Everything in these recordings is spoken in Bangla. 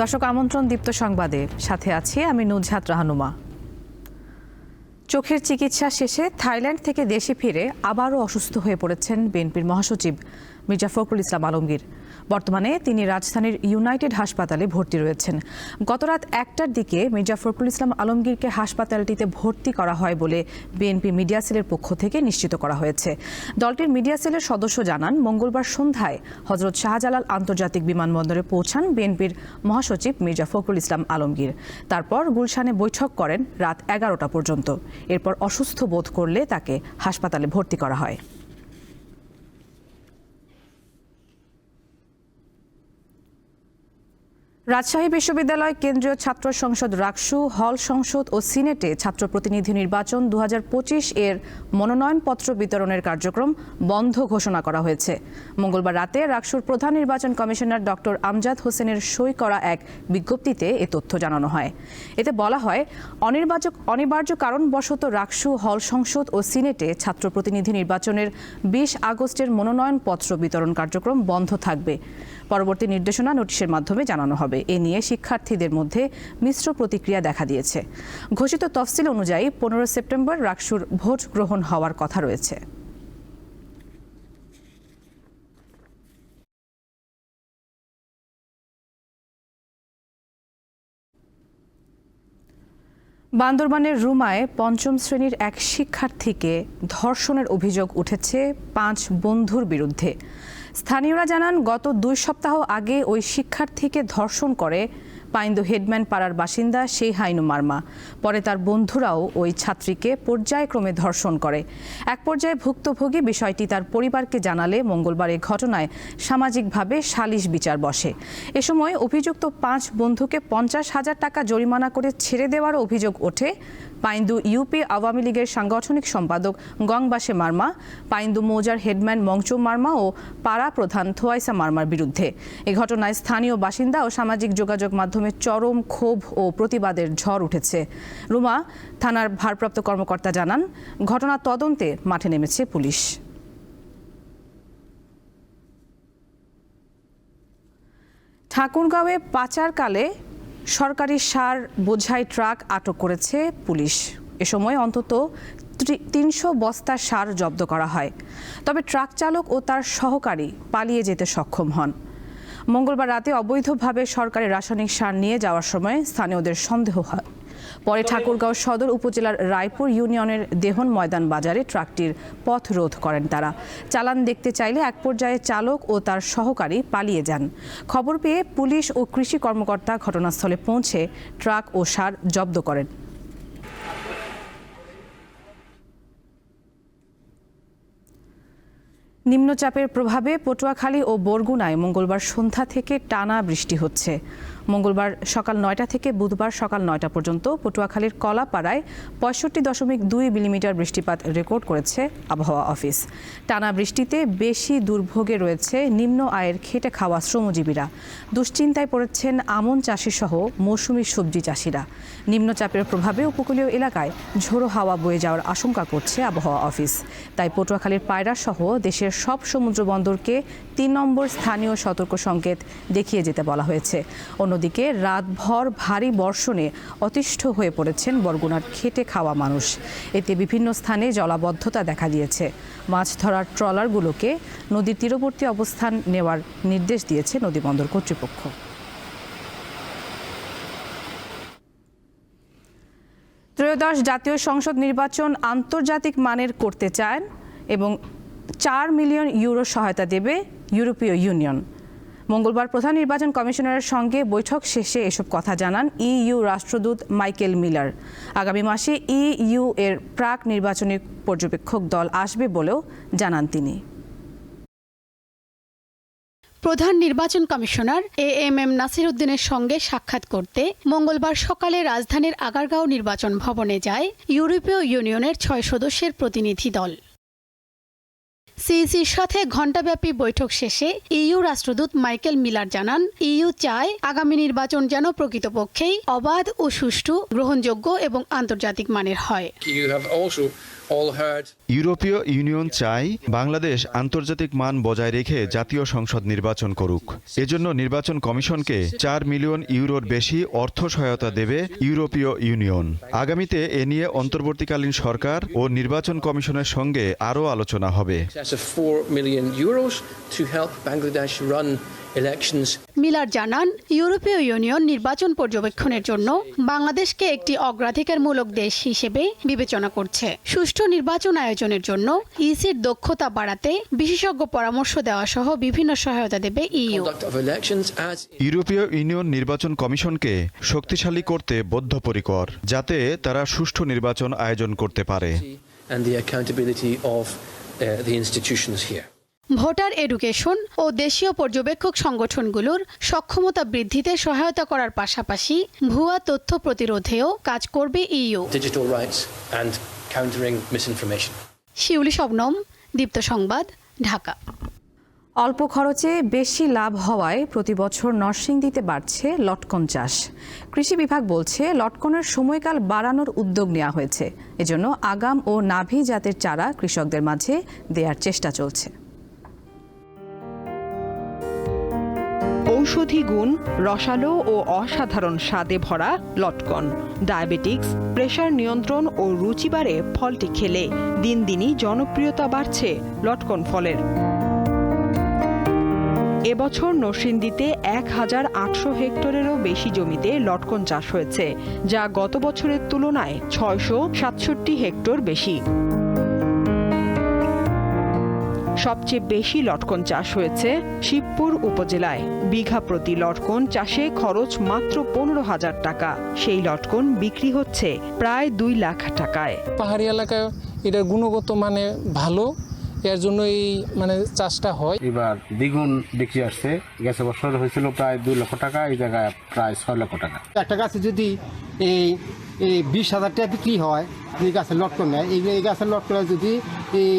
দর্শক আমন্ত্রণ দীপ্ত সংবাদে। সাথে আছি আমি নুজহাত রাহানুমা। চোখের চিকিৎসা শেষে থাইল্যান্ড থেকে দেশে ফিরে আবারও অসুস্থ হয়ে পড়েছেন বিএনপির মহাসচিব মির্জা ফখরুল ইসলাম আলমগীর। বর্তমানে তিনি রাজধানীর ইউনাইটেড হাসপাতালে ভর্তি রয়েছেন। গতরাত একটার দিকে মির্জা ফখরুল ইসলাম আলমগীরকে হাসপাতালটিতে ভর্তি করা হয় বলে বিএনপি মিডিয়া সেলের পক্ষ থেকে নিশ্চিত করা হয়েছে। দলটির মিডিয়া সেলের সদস্য জানান, মঙ্গলবার সন্ধ্যায় হজরত শাহজালাল আন্তর্জাতিক বিমানবন্দরে পৌঁছান বিএনপির মহাসচিব মির্জা ফখরুল ইসলাম আলমগীর। তারপর গুলশানে বৈঠক করেন রাত এগারোটা পর্যন্ত। এরপর অসুস্থ বোধ করলে তাকে হাসপাতালে ভর্তি করা হয়। রাজশাহী বিশ্ববিদ্যালয় কেন্দ্রীয় ছাত্র সংসদ রাকসু, হল সংসদ ও সিনেটে ছাত্র প্রতিনিধি নির্বাচন দু হাজার পঁচিশ এর মনোনয়নপত্র বিতরণের কার্যক্রম বন্ধ ঘোষণা করা হয়েছে। মঙ্গলবার রাতে রাকসুর প্রধান নির্বাচন কমিশনার ডক্টর আমজাদ হোসেনের সই করা এক বিজ্ঞপ্তিতে এ তথ্য জানানো হয়। এতে বলা হয় অনির্বাচ অনিবার্য কারণবশত রাকসু, হল সংসদ ও সিনেটে ছাত্র প্রতিনিধি নির্বাচনের বিশ আগস্টের মনোনয়নপত্র বিতরণ কার্যক্রম বন্ধ থাকবে। পরবর্তী নির্দেশনা নোটিশের মাধ্যমে জানানো হবে। এ নিয়ে শিক্ষার্থীদের মধ্যে মিশ্র প্রতিক্রিয়া দেখা দিয়েছে। ঘোষিত তফসিল অনুযায়ী পনেরো সেপ্টেম্বর রাকসুর ভোট গ্রহণ হওয়ার কথা রয়েছে। বান্দরবানের রুমায় পঞ্চম শ্রেণির এক শিক্ষার্থীকে ধর্ষণের অভিযোগ উঠেছে পাঁচ বন্ধুর বিরুদ্ধে। স্থানীয়রা জানান, গত দুই সপ্তাহ আগে ওই শিক্ষার্থীকে ধর্ষণ করে পাইন্দু হেডম্যান পাড়ার বাসিন্দা সেই হাইনু মার্মা। পরে তার বন্ধুরাও ওই ছাত্রীকে পর্যায়ক্রমে ধর্ষণ করে। এক পর্যায়ে ভুক্তভোগী বিষয়টি তার পরিবারকে জানালে মঙ্গলবার এই ঘটনায় সামাজিকভাবে সালিশ বিচার বসে। এ সময় অভিযুক্ত পাঁচ বন্ধুকে পঞ্চাশ হাজার টাকা জরিমানা করে ছেড়ে দেওয়ার অভিযোগ ওঠে পাইন্দু ইউপি আওয়ামী লীগের সাংগঠনিক সম্পাদক গংবাসে মার্মা, পাইন্দু মৌজার হেডম্যান মংচু মার্মা ও পাড়া প্রধান থোয়াইসা মার্মার বিরুদ্ধে। এ ঘটনায় স্থানীয় বাসিন্দা ও সামাজিক যোগাযোগ মাধ্যমে চরম ক্ষোভ ও প্রতিবাদের ঝড় উঠেছে। রুমা, থানার ভারপ্রাপ্ত কর্মকর্তা জানান, ঘটনা তদন্তে মাঠে নেমেছে পুলিশ। ঠাকুরগাঁওয়ে পাচারকালে সরকারি সার বোঝাই ট্রাক আটক করেছে পুলিশ। এ সময় অন্তত তিনশো বস্তা সার জব্দ করা হয়। তবে ট্রাক চালক ও তার সহকারী পালিয়ে যেতে সক্ষম হন। মঙ্গলবার রাতে অবৈধভাবে সরকারি রাসায়নিক সার নিয়ে যাওয়ার সময় স্থানীয়দের সন্দেহ হয়। পরে ঠাকুরগাঁও সদর উপজেলার রায়পুর ইউনিয়নের দেহন ময়দান বাজারে ট্রাকটির পথ রোধ করেন তারা। চালান দেখতে চাইলে এক পর্যায়ে চালক ও তার সহকারী পালিয়ে যান। খবর পেয়ে পুলিশ ও কৃষি কর্মকর্তা ঘটনাস্থলে পৌঁছে ট্রাক ও সার জব্দ করেন। নিম্নচাপের প্রভাবে পটুয়াখালী ও বরগুনায় মঙ্গলবার সন্ধ্যা থেকে টানা বৃষ্টি হচ্ছে। মঙ্গলবার সকাল নয়টা থেকে বুধবার সকাল নয়টা পর্যন্ত পটুয়াখালীর কলাপাড়ায় পঁয়ষট্টি দশমিক দুই মিলিমিটার বৃষ্টিপাত রেকর্ড করেছে আবহাওয়া অফিস। টানা বৃষ্টিতে বেশি দুর্ভোগে রয়েছে নিম্ন আয়ের খেটে খাওয়া শ্রমজীবীরা। দুশ্চিন্তায় পড়েছেন আমন চাষি সহ মৌসুমি সবজি চাষিরা। নিম্নচাপের প্রভাবে উপকূলীয় এলাকায় ঝোড়ো হাওয়া বয়ে যাওয়ার আশঙ্কা করছে আবহাওয়া অফিস। তাই পটুয়াখালীর পায়রা সহ দেশের সব সমুদ্র বন্দরকে তিন নম্বর স্থানীয় সতর্ক সংকেত দেখিয়ে যেতে বলা হয়েছে। অন্যদিকে রাতভর ভারী বর্ষণে অতিষ্ঠ হয়ে পড়েছেন বরগুনার খেটে খাওয়া মানুষ। এতে বিভিন্ন স্থানে জলাবদ্ধতা দেখা দিয়েছে। মাছ ধরার ট্রলারগুলোকে নদীর তীরবর্তী অবস্থান নেওয়ার নির্দেশ দিয়েছে নদীবন্দর কর্তৃপক্ষ। ত্রয়োদশ জাতীয় সংসদ নির্বাচন আন্তর্জাতিক মানের করতে চান এবং চার মিলিয়ন ইউরো সহায়তা দেবে ইউরোপীয় ইউনিয়ন। মঙ্গলবার প্রধান নির্বাচন কমিশনারের সঙ্গে বৈঠক শেষে এসব কথা জানান ইইউ রাষ্ট্রদূত মাইকেল মিলার। আগামী মাসে ইইউ এর প্রাক নির্বাচনী পর্যবেক্ষক দল আসবে বলেও জানান তিনি। প্রধান নির্বাচন commissioner A M M Nasir উদ্দিনের সঙ্গে সাক্ষাৎ করতে মঙ্গলবার সকালে রাজধানীর আগারগাঁও নির্বাচন ভবনে যায় ইউরোপীয় ইউনিয়নের ছয় সদস্যের প্রতিনিধি দল। সিইসির সাথে ঘণ্টাব্যাপী বৈঠক শেষে ইইউ রাষ্ট্রদূত মাইকেল মিলার জানান ইইউ চায় আগামী নির্বাচন যেন প্রকৃতপক্ষেই অবাধ ও সুষ্ঠু, গ্রহণযোগ্য এবং আন্তর্জাতিক মানের হয়। ইউরোপীয় ইউনিয়ন চাই বাংলাদেশ আন্তর্জাতিক মান বজায় রেখে জাতীয় সংসদ নির্বাচন করুক। এজন্য নির্বাচন কমিশনকে চার মিলিয়ন ইউরোর বেশি অর্থ সহায়তা দেবে ইউরোপীয় ইউনিয়ন। আগামীতে এ নিয়ে অন্তর্বর্তীকালীন সরকার ও নির্বাচন কমিশনের সঙ্গে আরও আলোচনা হবে। Excess of 4 million euros to help Bangladesh run elections. Miller জানান ইউরোপীয় ইউনিয়ন নির্বাচন পর্যবেক্ষণের জন্য বাংলাদেশকে একটি অগ্রাধিকারমূলক দেশ হিসেবে বিবেচনা করছে। সুষ্ঠু নির্বাচন আয়োজনের জন্য ইসির দক্ষতা বাড়াতে বিশেষজ্ঞ পরামর্শ দেওয়া সহ বিভিন্ন সহায়তা দেবে ইইউ। As ইউরোপীয় ইউনিয়ন নির্বাচন কমিশনকে শক্তিশালী করতে বদ্ধপরিকর যাতে তারা সুষ্ঠু নির্বাচন আয়োজন করতে পারে। And the accountability of uh, the institutions here. Voter education ও দেশীয় পর্যবেক্ষক সংগঠনগুলোর সক্ষমতা বৃদ্ধিতে সহায়তা করার পাশাপাশি ভুয়া তথ্য প্রতিরোধেও কাজ করবে EU. Digital rights and countering misinformation. Shiuli Shabnam Deepto সংবাদ ঢাকা। অল্প খরচে বেশি লাভ হওয়ায় প্রতি বছর নরসিংদীতে বাড়ছে লটকন চাষ। কৃষি বিভাগ বলছে লটকনের সময়কাল বাড়ানোর উদ্যোগ নেওয়া হয়েছে। এজন্য আগাম ও নাভি জাতের চারা কৃষকদের মাঝে দেওয়ার চেষ্টা চলছে। ঔষধি গুণ, রসালো ও অসাধারণ স্বাদে ভরা লটকন। ডায়াবেটিক্স, প্রেশার নিয়ন্ত্রণ ও রুচিবারে ফলটি খেলে। দিন দিনই জনপ্রিয়তা বাড়ছে লটকন ফলের। এবছর নরসিংদীতে এক হাজার আটশো হেক্টরেরও বেশি জমিতে লটকন চাষ হয়েছে, যা গত বছরের তুলনায় ছয়শো সাতষট্টি হেক্টর বেশি। সবচেয়ে বেশি লটকন চাষ হয়েছে শিবপুর উপজেলায়। বিঘা প্রতি লটকন চাষে খরচ মাত্র পনেরো হাজার টাকা। সেই লটকন বিক্রি হচ্ছে প্রায় দুই লাখ টাকায়। পাহাড়ি এলাকায় এটার গুণগত মানে ভালো এর জন্য এই মানে চাষটা হয়। এবার দ্বিগুণ বিক্রি আসছে। গেছে বছর হয়েছিল প্রায় দুই লক্ষ টাকা এই জায়গায় প্রায় ছয় লক্ষ টাকা। একটা গাছে যদি এই এই বিশ হাজার টাকা বিক্রি হয় এই গাছের লটকন নেয় এই এই গাছের লটকনে যদি এই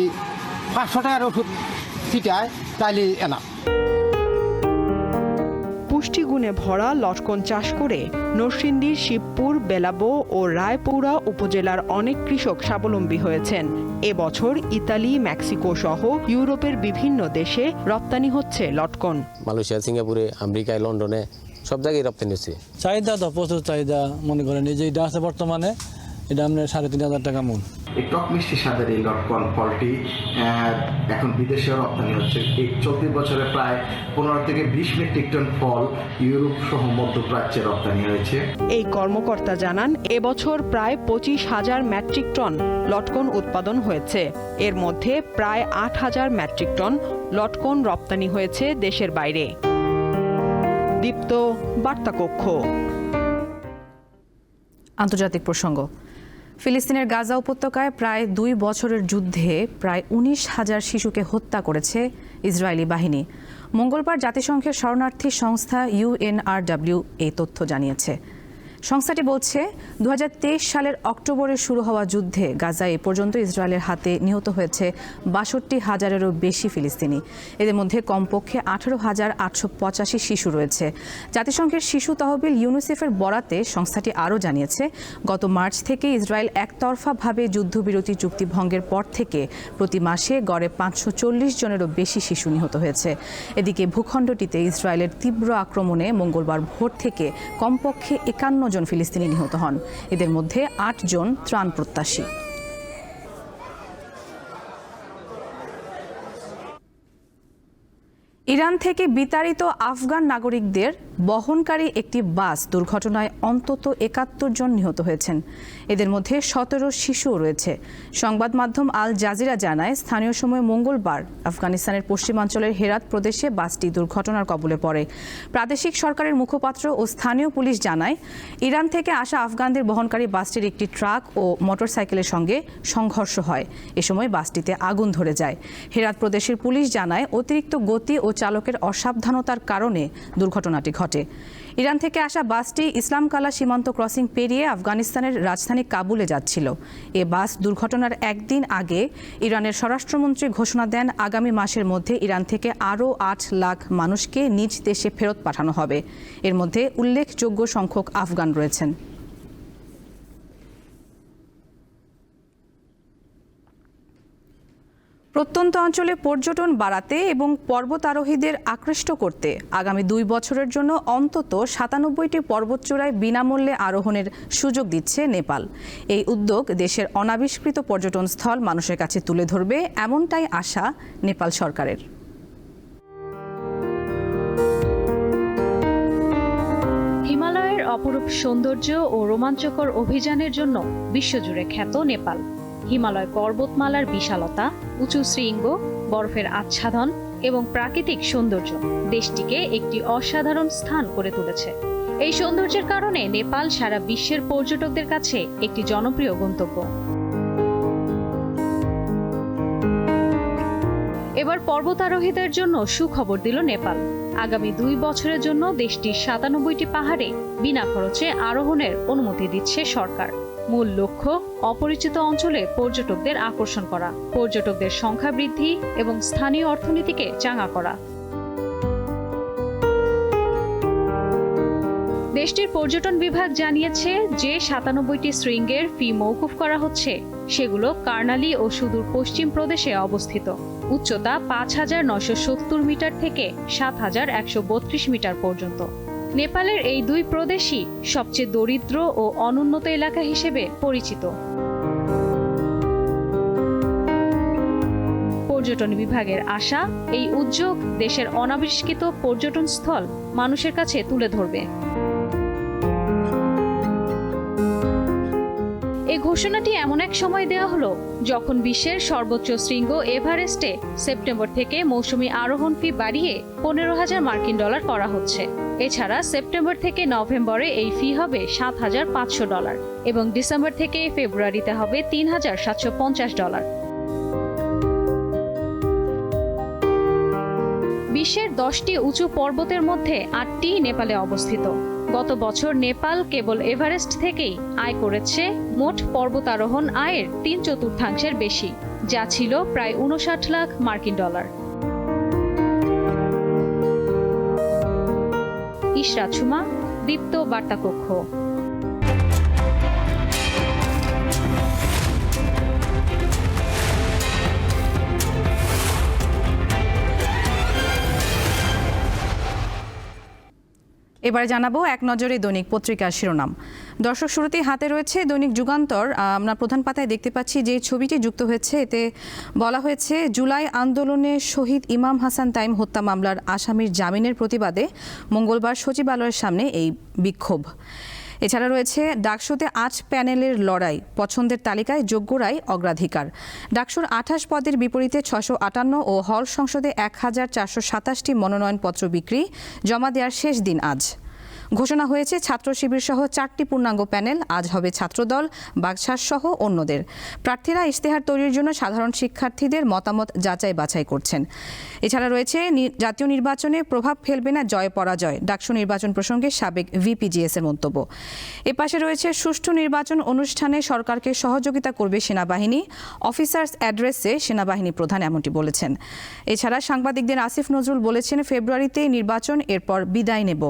পাঁচশো টাকার ওষুধ ছিটায় তাহলে এনা। পুষ্টিগুণে ভরা লটকন চাষ করে নরসিংদীর শিবপুর বেলাবো ও রায়পুরা উপজেলার অনেক কৃষক স্বাবলম্বী হয়েছেন। এবছর ইতালি মেক্সিকো সহ ইউরোপের বিভিন্ন দেশে রপ্তানি হচ্ছে লটকন। মালয়েশিয়া সিঙ্গাপুরে আমেরিকায় লন্ডনে সব জায়গায় রপ্তানি হচ্ছে। চাহিদা তো প্রচুর চাহিদা মনে করেন এই যে এটা আছে বর্তমানে এটা আপনার সাড়ে তিন হাজার টাকা মূল। এই টক মিষ্টি স্বাদের এই লটকন ফলটি এখন বিদেশেও রপ্তানি হচ্ছে। এই চলতি বছরে প্রায় পনেরো থেকে বিশ মেট্রিক টন ফল ইউরোপ সহ মধ্যপ্রাচ্যে রপ্তানি হয়েছে। এই কর্মকর্তা জানান এবছর প্রায় পঁচিশ হাজার মেট্রিক টন লটকন উৎপাদন হয়েছে। এর মধ্যে প্রায় আট হাজার মেট্রিক টন লটকন রপ্তানি হয়েছে দেশের বাইরে। দীপ্ত বার্তাকক্ষ। আন্তর্জাতিক প্রসঙ্গ। ফিলিস্তিনের গাজা উপত্যকায় প্রায় দুই বছরের যুদ্ধে প্রায় উনিশ হাজার শিশুকে হত্যা করেছে ইসরায়েলি বাহিনী। মঙ্গলবার জাতিসংঘের শরণার্থী সংস্থা ইউএনআরডব্লিউ এই তথ্য জানিয়েছে। সংস্থাটি বলছে দু হাজার তেইশ সালের অক্টোবরে শুরু হওয়া যুদ্ধে গাজায় পর্যন্ত ইসরায়েলের হাতে নিহত হয়েছে বাষট্টি হাজারেরও বেশি ফিলিস্তিনি। এদের মধ্যে কমপক্ষে আঠারো হাজার আটশো পঁচাশি শিশু রয়েছে। জাতিসংঘের শিশু তহবিল ইউনিসেফের বরাতে সংস্থাটি আরও জানিয়েছে, গত মার্চ থেকে ইসরায়েল একতরফাভাবে যুদ্ধবিরতি চুক্তি ভঙ্গের পর থেকে প্রতি মাসে গড়ে পাঁচশো চল্লিশ জনেরও বেশি শিশু নিহত হয়েছে। এদিকে ভূখণ্ডটিতে ইসরায়েলের তীব্র আক্রমণে মঙ্গলবার ভোর থেকে কমপক্ষে একান্ন জন ফিলিস্তিনি নিহত হন। এদের মধ্যে আট জন ত্রাণ প্রত্যাশী। ইরান থেকে বিতাড়িত আফগান নাগরিকদের বহনকারী একটি বাস দুর্ঘটনায় অন্তত একাত্তর জন নিহত হয়েছেন। এদের মধ্যে সতেরো শিশুও রয়েছে। সংবাদ মাধ্যম আল জাজিরা জানায়, স্থানীয় সময় মঙ্গলবার আফগানিস্তানের পশ্চিমাঞ্চলের হেরাত প্রদেশে বাসটি দুর্ঘটনার কবলে পড়ে। প্রাদেশিক সরকারের মুখপাত্র ও স্থানীয় পুলিশ জানায়, ইরান থেকে আসা আফগানদের বহনকারী বাসটির একটি ট্রাক ও মোটরসাইকেলের সঙ্গে সংঘর্ষ হয়। এ সময় বাসটিতে আগুন ধরে যায়। হেরাত প্রদেশের পুলিশ জানায়, অতিরিক্ত গতি ও চালকের অসাবধানতার কারণে দুর্ঘটনাটি ঘটে। ইরান থেকে আসা বাসটি ইসলামকালা সীমান্ত ক্রসিং পেরিয়ে আফগানিস্তানের রাজধানী কাবুলে যাচ্ছিল। এ বাস দুর্ঘটনার একদিন আগে ইরানের স্বরাষ্ট্রমন্ত্রী ঘোষণা দেন, আগামী মাসের মধ্যে ইরান থেকে আরও আট লাখ মানুষকে নিজ দেশে ফেরত পাঠানো হবে। এর মধ্যে উল্লেখযোগ্য সংখ্যক আফগান রয়েছেন। প্রত্যন্ত অঞ্চলে পর্যটন বাড়াতে এবং পর্বতারোহীদের আকৃষ্ট করতে আগামী দুই বছরের জন্য অন্তত সাতানব্বইটি পর্বতচূড়ায় বিনামূল্যে আরোহণের সুযোগ দিচ্ছে নেপাল। এই উদ্যোগ দেশের অনাবিষ্কৃত পর্যটন স্থল মানুষের কাছে তুলে ধরবে এমনটাই আশা নেপাল সরকারের। হিমালয়ের অপরূপ সৌন্দর্য ও রোমাঞ্চকর অভিযানের জন্য বিশ্বজুড়ে খ্যাত নেপাল। হিমালয় পর্বতমালার বিশালতা, উঁচু শৃঙ্গ, বরফের আচ্ছাদন এবং প্রাকৃতিক সৌন্দর্য দেশটিকে একটি অসাধারণ স্থান করে তুলেছে। এই সৌন্দর্যের কারণে নেপাল সারা বিশ্বের পর্যটকদের কাছে একটি জনপ্রিয় গন্তব্য। এবার পর্বতারোহীদের জন্য সুখবর দিল নেপাল। আগামী দুই বছরের জন্য দেশটির সাতানব্বইটি পাহাড়ে বিনা খরচে আরোহণের অনুমতি দিচ্ছে সরকার। মূল লক্ষ্য, অপরিচিত অঞ্চলে পর্যটকদের আকর্ষণ করা, পর্যটকদের সংখ্যা বৃদ্ধি এবং স্থানীয় অর্থনীতিকে চাঙা করা। দেশটির পর্যটন বিভাগ জানিয়েছে যে সাতানব্বইটি শৃঙ্গের ফি মৌকুফ করা হচ্ছে। সেগুলো কার্নালি ও সুদূর পশ্চিম প্রদেশে অবস্থিত। উচ্চতা পাঁচ হাজার নশো সত্তর মিটার থেকে সাত হাজার একশো বত্রিশ মিটার পর্যন্ত। নেপালের এই দুই প্রদেশই সবচেয়ে দরিদ্র ও অনুন্নত এলাকা হিসেবে পরিচিত। পর্যটন বিভাগের আশা, এই উদ্যোগ দেশের অনাবিষ্কৃত পর্যটন স্থল মানুষের কাছে তুলে ধরবে। ঘোষণাটি এমন এক সময় দেওয়া হলো, যখন বিশ্বের সর্বোচ্চ শৃঙ্গ এভারেস্টে সেপ্টেম্বর থেকে মৌসুমি আরোহণ ফি বাড়িয়ে পনেরো হাজার মার্কিন ডলার করা হচ্ছে। এছাড়া সেপ্টেম্বর থেকে নভেম্বরে এই ফি হবে সাত হাজার পাঁচশো ডলার এবং ডিসেম্বর থেকে ফেব্রুয়ারিতে হবে তিন হাজার সাতশো পঞ্চাশ ডলার। বিশ্বের দশটি উঁচু পর্বতের মধ্যে আটটি নেপালে অবস্থিত। গত বছর নেপাল কেবল এভারেস্ট থেকেই আয় করেছে মোট পর্বতারোহণ আয়ের তিন চতুর্থাংশের বেশি, যা ছিল প্রায় উনষাট লাখ মার্কিন ডলার। ইশরা সুমা, দীপ্ত বার্তাকক্ষ। এবার জানাব এক নজরে দৈনিক পত্রিকার শিরোনাম। দর্শক শুরুতে হাতে রয়েছে দৈনিক যুগান্তর। আমরা প্রধান পাতায় দেখতে পাচ্ছি যে ছবিটি যুক্ত হয়েছে। এতে বলা হয়েছে, জুলাই আন্দোলনে শহীদ ইমাম হাসান তাইম হত্যা মামলার আসামির জামিনের প্রতিবাদে মঙ্গলবার সচিবালয়ের সামনে এই বিক্ষোভ। এছাড়া রয়েছে ডাকসুতে আট প্যানেলের লড়াই, পছন্দের তালিকায় যোগ্যরাই অগ্রাধিকার। ডাকসুর আঠাশ পদের বিপরীতে ছশো আটান্ন ও হল সংসদে এক হাজার চারশো সাতাশটি মনোনয়নপত্র বিক্রি, জমা দেওয়ার শেষ দিন আজ। ঘোষণা হয়েছে, ছাত্র শিবির সহ চারটি পূর্ণাঙ্গ প্যানেল আজ হবে ছাত্রদল বাগছাস সহ অন্যদের। প্রার্থীরা ইশতেহার তৈরির জন্য সাধারণ শিক্ষার্থীদের মতামত যাচাই বাছাই করছেন। এছাড়া রয়েছে জাতীয় নির্বাচনে প্রভাব ফেলবে না জয় পরাজয়, ডাকসু নির্বাচন প্রসঙ্গে সাবেক ভিপিজিএস এর মন্তব্য। এ পাশে রয়েছে, সুষ্ঠু নির্বাচন অনুষ্ঠানে সরকারকে সহযোগিতা করবে সেনাবাহিনী, অফিসার্স অ্যাড্রেসে সেনাবাহিনী প্রধান এমনটি বলেছেন। এছাড়া সাংবাদিকদের আসিফ নজরুল বলেছেন, ফেব্রুয়ারিতে নির্বাচন, এরপর বিদায় নেব।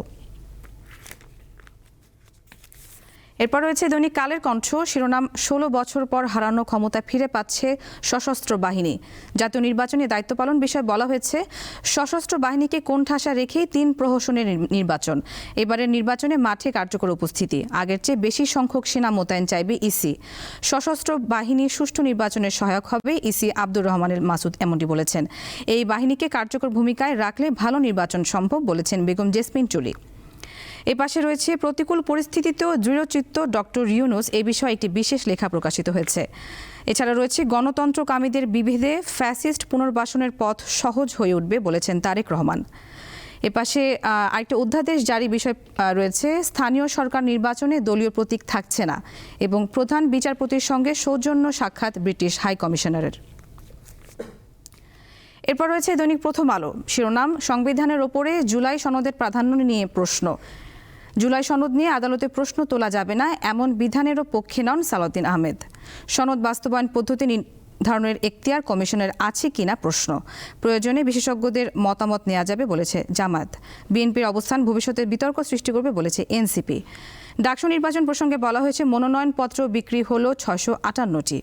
এরপর রয়েছে দৈনিক কালের কণ্ঠ, শিরোনাম ষোলো বছর পর হারানো ক্ষমতা ফিরে পাচ্ছে সশস্ত্র বাহিনী। জাতীয় নির্বাচনে দায়িত্ব পালন বিষয়ে বলা হয়েছে, সশস্ত্র বাহিনীকে কোণঠাসা রেখেই তিন প্রহসনের নির- নির্বাচন। এবারের নির্বাচনে মাঠে কার্যকর উপস্থিতি, আগের চেয়ে বেশি সংখ্যক সেনা মোতায়েন চাইবে ইসি। সশস্ত্র বাহিনী সুষ্ঠু নির্বাচনের সহায়ক হবে ইসি আব্দুর রহমানের মাসুদ, এমনটি বলেছেন। এই বাহিনীকে কার্যকর ভূমিকায় রাখলে ভালো নির্বাচন সম্ভব বলেছেন বেগম জেসমিন চুলি। এ পাশে রয়েছে প্রতিকূল পরিস্থিতিতেও দৃঢ়চিত্ত ডক্টর ইউনুস এ বিষয়ে একটি বিশেষ লেখা প্রকাশিত হয়েছে। এছাড়া রয়েছে গণতন্ত্রকামীদের বিভেদে ফ্যাসিস্ট পুনর্বাসনের পথ সহজ হয়ে উঠবে বলেছেন তারেক রহমান। এপাশে আহ, আরেকটি অধ্যাদেশ জারি বিষয় রয়েছে স্থানীয় সরকার নির্বাচনে দলীয় প্রতীক থাকছে না এবং প্রধান বিচারপতির সঙ্গে সৌজন্য সাক্ষাৎ ব্রিটিশ হাই কমিশনারের। এরপর রয়েছে দৈনিক প্রথম আলো। শিরোনাম সংবিধানের ওপরে জুলাই সনদের প্রাধান্য নিয়ে প্রশ্ন। জুলাই সনদ নিয়ে আদালতে প্রশ্ন তোলা যাবে না, এমন বিধানেরও পক্ষে নন সালাউদ্দিন আহমেদ। সনদ বাস্তবায়ন পদ্ধতি নির্ধারণের এখতিয়ার কমিশনের আছে কিনা প্রশ্ন। প্রয়োজনে বিশেষজ্ঞদের মতামত নেওয়া যাবে, বলেছে জামাত। বিএনপির অবস্থান ভবিষ্যতে বিতর্ক সৃষ্টি করবে, বলেছে এনসিপি। ডাকসু নির্বাচন প্রসঙ্গে বলা হয়েছে, মনোনয়নপত্র বিক্রি হল ছশো আটান্নটি।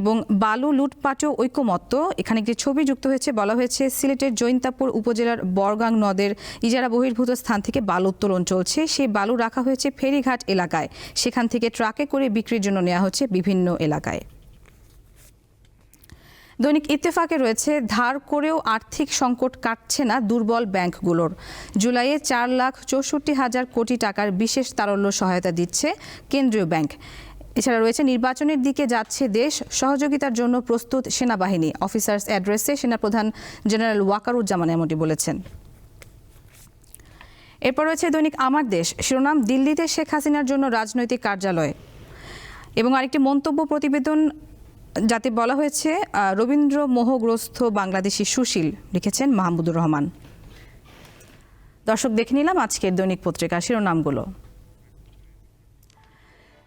এবং বালু লুটপাট ও ঐকমত্য। এখানে একটি ছবি যুক্ত হয়েছে, বলা হয়েছে সিলেটের জৈন্তাপুর উপজেলার বরগাং নদের ইজারা বহির্ভূত স্থান থেকে বালু উত্তোলন চলছে। সেই বালু রাখা হয়েছে ফেরিঘাট এলাকায়। সেখান থেকে ট্রাকে করে বিক্রির জন্য নেওয়া হচ্ছে বিভিন্ন এলাকায়। দৈনিক ইত্তেফাকে রয়েছে, ধার করেও আর্থিক সংকট কাটছে না দুর্বল ব্যাংকগুলোর। জুলাইয়ে চার লাখ চৌষট্টি হাজার কোটি টাকার বিশেষ তারল্য সহায়তা দিচ্ছে কেন্দ্রীয় ব্যাংক। এছাড়া রয়েছে, নির্বাচনের দিকে যাচ্ছে দেশ। সহযোগিতার জন্য প্রস্তুত সেনাবাহিনী। অফিসার্স অ্যাড্রেসে সেনাপ্রধান জেনারেল ওয়াকারুজ্জামান এমনটি বলেছেন। এরপর রয়েছে দৈনিক আমার দেশ। শিরোনাম, দিল্লিতে শেখ হাসিনার জন্য রাজনৈতিক কার্যালয়। এবং আরেকটি মন্তব্য প্রতিবেদন যাতে বলা হয়েছে রবীন্দ্র মোহগ্রস্ত বাংলাদেশি সুশীল লিখেছেন মাহমুদুর রহমান। দর্শক দেখে নিলাম আজকের দৈনিক পত্রিকার শিরোনামগুলো।